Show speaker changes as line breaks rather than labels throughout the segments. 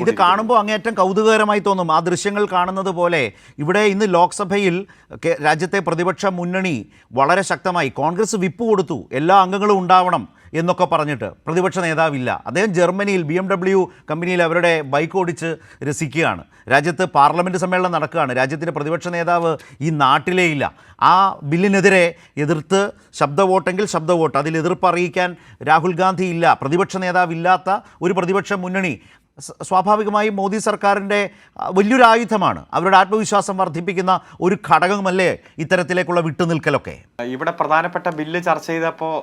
ഇത് കാണുമ്പോൾ അങ്ങേയറ്റം കൗതുകകരമായി തോന്നും. ആ ദൃശ്യങ്ങൾ കാണുന്നത് പോലെ ഇവിടെ ഇന്ന് ലോക്സഭയിൽ രാജ്യത്തെ പ്രതിപക്ഷ മുന്നണി വളരെ ശക്തമായി കോൺഗ്രസ് വിപ്പ് കൊടുത്തു. എല്ലാ അംഗങ്ങളും ഉണ്ടാവണം എന്നൊക്കെ പറഞ്ഞിട്ട് പ്രതിപക്ഷ നേതാവില്ല. അദ്ദേഹം ജർമ്മനിയിൽ ബി എം ഡബ്ല്യു കമ്പനിയിൽ അവരുടെ ബൈക്ക് ഓടിച്ച് രസിക്കുകയാണ്. രാജ്യത്ത് പാർലമെന്റ് സമ്മേളനം നടക്കുകയാണ്. രാജ്യത്തിന്റെ പ്രതിപക്ഷ നേതാവ് ഈ നാട്ടിലേ ഇല്ല. ആ ബില്ലിനെതിരെ എതിർത്ത് ശബ്ദ വോട്ടെങ്കിൽ ശബ്ദ വോട്ട് അതിൽ എതിർപ്പ് അറിയിക്കാൻ രാഹുൽ ഗാന്ധി ഇല്ല. പ്രതിപക്ഷ നേതാവില്ലാത്ത ഒരു പ്രതിപക്ഷ മുന്നണി സ്വാഭാവികമായും മോദി സർക്കാരിന്റെ വലിയൊരു ആയുധമാണ്. അവരുടെ ആത്മവിശ്വാസം വർദ്ധിപ്പിക്കുന്ന ഒരു ഘടകമല്ലേ ഇത്തരത്തിലേക്കുള്ള വിട്ടുനിൽക്കലൊക്കെ?
ഇവിടെ പ്രധാനപ്പെട്ട ബില്ല് ചർച്ച ചെയ്തപ്പോൾ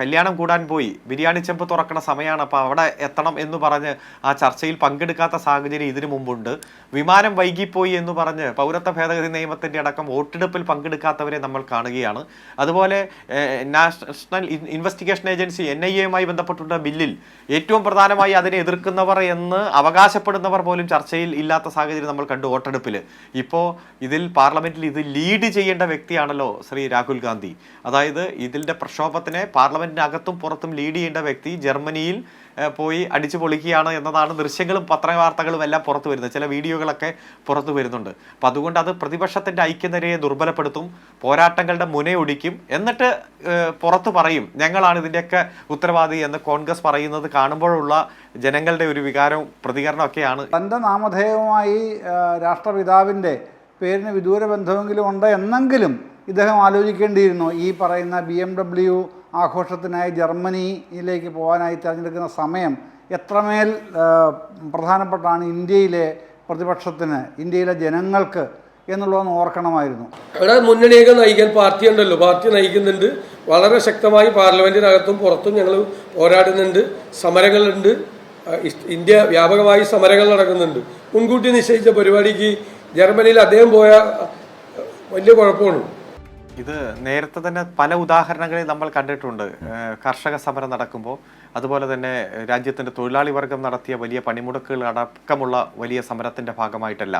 കല്യാണം കൂടാൻ പോയി. ബിരിയാണി ചെമ്പ് തുറക്കുന്ന സമയമാണ് അപ്പോൾ അവിടെ എത്തണം എന്ന് പറഞ്ഞ് ആ ചർച്ചയിൽ പങ്കെടുക്കാത്ത സാഹചര്യം ഇതിനു മുമ്പുണ്ട്. വിമാനം വൈകിപ്പോയി എന്ന് പറഞ്ഞ് പൗരത്വ ഭേദഗതി നിയമത്തിന്റെ അടക്കം വോട്ടെടുപ്പിൽ പങ്കെടുക്കാത്തവരെ നമ്മൾ കാണുകയാണ്. അതുപോലെ National Investigation Agency N I എയുമായി ബന്ധപ്പെട്ടുള്ള ബില്ലിൽ ഏറ്റവും പ്രധാനമായി അതിനെ എതിർക്കുന്നവർ എന്ന് അവകാശപ്പെടുന്നവർ പോലും ചർച്ചയിൽ ഇല്ലാത്ത സാഹചര്യം നമ്മൾ കണ്ടു വോട്ടെടുപ്പിൽ. ഇപ്പോൾ ഇതിൽ പാർലമെന്റിൽ ഇത് ലീഡ് ചെയ്യേണ്ട വ്യക്തിയാണല്ലോ ശ്രീ രാഹുൽ ഗാന്ധി. അതായത് ഇതിന്റെ പ്രക്ഷോഭത്തിനെ പാർലമെന്റിനകത്തും പുറത്തും ലീഡ് ചെയ്യേണ്ട വ്യക്തി ജർമ്മനിയിൽ പോയി അടിച്ചു പൊളിക്കുകയാണ് എന്നതാണ് ദൃശ്യങ്ങളും പത്രവാർത്തകളും എല്ലാം പുറത്തു വരുന്നത്. ചില വീഡിയോകളൊക്കെ പുറത്തു വരുന്നുണ്ട്. അപ്പം അതുകൊണ്ട് അത് പ്രതിപക്ഷത്തിന്റെ ഐക്യനിരയെ ദുർബലപ്പെടുത്തും പോരാട്ടങ്ങളുടെ മുനയൊടിക്കും എന്നിട്ട് പുറത്ത് പറയും ഞങ്ങളാണ് ഇതിന്റെയൊക്കെ ഉത്തരവാദി എന്ന് കോൺഗ്രസ് പറയുന്നത് കാണുമ്പോഴുള്ള ജനങ്ങളുടെ ഒരു വികാരവും പ്രതികരണമൊക്കെയാണ്
തന്റെ നാമധേയവുമായി രാഷ്ട്രപിതാവിന്റെ പേരിന് വിദൂര ബന്ധമെങ്കിലും ഉണ്ട് എന്നെങ്കിലും ഇദ്ദേഹം ആലോചിക്കേണ്ടിയിരുന്നു. ഈ പറയുന്ന ബി എം ഡബ്ല്യു ആഘോഷത്തിനായി ജർമ്മനിയിലേക്ക് പോകാനായി തിരഞ്ഞെടുക്കുന്ന സമയം എത്രമേൽ പ്രധാനപ്പെട്ടാണ് ഇന്ത്യയിലെ പ്രതിപക്ഷത്തിന് ഇന്ത്യയിലെ ജനങ്ങൾക്ക് എന്നുള്ളതെന്ന് ഓർക്കണമായിരുന്നു.
അവിടെ മുന്നണിയൊക്കെ നയിക്കാൻ പാർട്ടി ഉണ്ടല്ലോ. പാർട്ടി നയിക്കുന്നുണ്ട്. വളരെ ശക്തമായി പാർലമെന്റിനകത്തും പുറത്തും ഞങ്ങൾ പോരാടുന്നുണ്ട്. സമരങ്ങളുണ്ട്. ഇന്ത്യ വ്യാപകമായി സമരങ്ങൾ നടക്കുന്നുണ്ട്. മുൻകൂട്ടി നിശ്ചയിച്ച പരിപാടിക്ക് ജർമ്മനിയിൽ അദ്ദേഹം പോയ വലിയ കുഴപ്പമാണ്.
ഇത് നേരത്തെ തന്നെ പല ഉദാഹരണങ്ങളിൽ നമ്മൾ കണ്ടിട്ടുണ്ട്. കർഷക സമരം നടക്കുമ്പോൾ അതുപോലെ തന്നെ രാജ്യത്തിന്റെ തൊഴിലാളി വർഗം നടത്തിയ വലിയ പണിമുടക്കുകൾ അടക്കമുള്ള വലിയ സമരത്തിന്റെ ഭാഗമായിട്ടല്ല.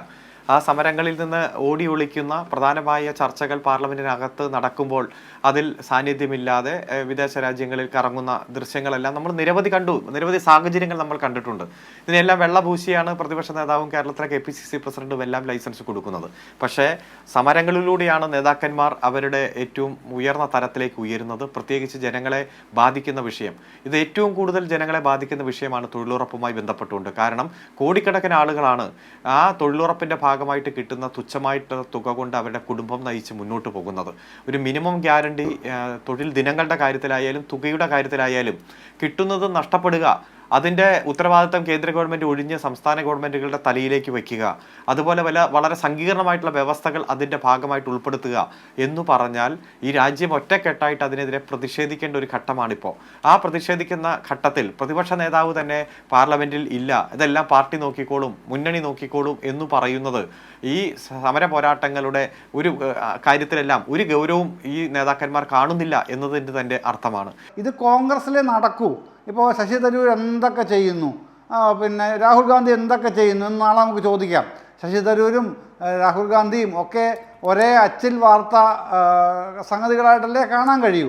ആ സമരങ്ങളിൽ നിന്ന് ഓടി ഒളിക്കുന്ന പ്രധാനമായ ചർച്ചകൾ പാർലമെന്റിനകത്ത് നടക്കുമ്പോൾ അതിൽ സാന്നിധ്യമില്ലാതെ വിദേശ രാജ്യങ്ങളിൽ കറങ്ങുന്ന ദൃശ്യങ്ങളെല്ലാം നമ്മൾ നിരവധി കണ്ടു. നിരവധി സാഹചര്യങ്ങൾ നമ്മൾ കണ്ടിട്ടുണ്ട്. ഇതിനെല്ലാം വെള്ളപൂശിയാണ് പ്രതിപക്ഷ നേതാവും കേരളത്തിലെ കെ പി സി സി പ്രസിഡന്റും എല്ലാം ലൈസൻസ് കൊടുക്കുന്നത്. പക്ഷേ സമരങ്ങളിലൂടെയാണ് നേതാക്കന്മാർ അവരുടെ ഏറ്റവും ഉയർന്ന തരത്തിലേക്ക് ഉയരുന്നത് പ്രത്യേകിച്ച് ജനങ്ങളെ ബാധിക്കുന്ന വിഷയം. ഇത് ഏറ്റവും കൂടുതൽ ജനങ്ങളെ ബാധിക്കുന്ന വിഷയമാണ് തൊഴിലുറപ്പുമായി ബന്ധപ്പെട്ടുകൊണ്ട്. കാരണം കോടിക്കണക്കിന് ആളുകളാണ് ആ തൊഴിലുറപ്പിന്റെ ഭാഗമായിട്ട് കിട്ടുന്ന തുച്ഛമായിട്ടുള്ള തുക കൊണ്ട് അവരുടെ കുടുംബം നയിച്ച് മുന്നോട്ട് പോകുന്നത്. ഒരു മിനിമം ഗ്യാരണ്ടി തൊഴിൽ ദിനങ്ങളുടെ കാര്യത്തിലായാലും തുകയുടെ കാര്യത്തിലായാലും കിട്ടുന്നത് നഷ്ടപ്പെടുക അതിന്റെ ഉത്തരവാദിത്തം കേന്ദ്ര ഗവൺമെന്റ് ഒഴിഞ്ഞ് സംസ്ഥാന ഗവൺമെന്റുകളുടെ തലയിലേക്ക് വയ്ക്കുക. അതുപോലെ വല്ല വളരെ സങ്കീർണമായിട്ടുള്ള വ്യവസ്ഥകൾ അതിന്റെ ഭാഗമായിട്ട് ഉൾപ്പെടുത്തുക എന്ന് പറഞ്ഞാൽ ഈ രാജ്യം ഒറ്റക്കെട്ടായിട്ട് അതിനെതിരെ പ്രതിഷേധിക്കേണ്ട ഒരു ഘട്ടമാണിപ്പോൾ ആ പ്രതിഷേധിക്കുന്ന ഘട്ടത്തിൽ പ്രതിപക്ഷ നേതാവ് തന്നെ പാർലമെന്റിൽ ഇല്ല. ഇതെല്ലാം പാർട്ടി നോക്കിക്കോളും മുന്നണി നോക്കിക്കോളും എന്ന് പറയുന്നത് ഈ സമര പോരാട്ടങ്ങളുടെ ഒരു കാര്യത്തിലെല്ലാം ഒരു ഗൗരവവും ഈ നേതാക്കന്മാർ കാണുന്നില്ല എന്നതിന്റെ തന്നെ അർത്ഥമാണ്.
ഇത് കോൺഗ്രസ്സിലെ നടക്കൂ. ഇപ്പോൾ ശശി തരൂർ എന്തൊക്കെ ചെയ്യുന്നു? പിന്നെ രാഹുൽ ഗാന്ധി എന്തൊക്കെ ചെയ്യുന്നു? എന്ന് നാളെ നമുക്ക് ചോദിക്കാം. ശശി തരൂരും രാഹുൽ ഗാന്ധിയും ഒക്കെ ഒരേ അച്ചിൽ വാർത്ത സംഗതികളായിട്ടല്ലേ കാണാൻ കഴിയൂ?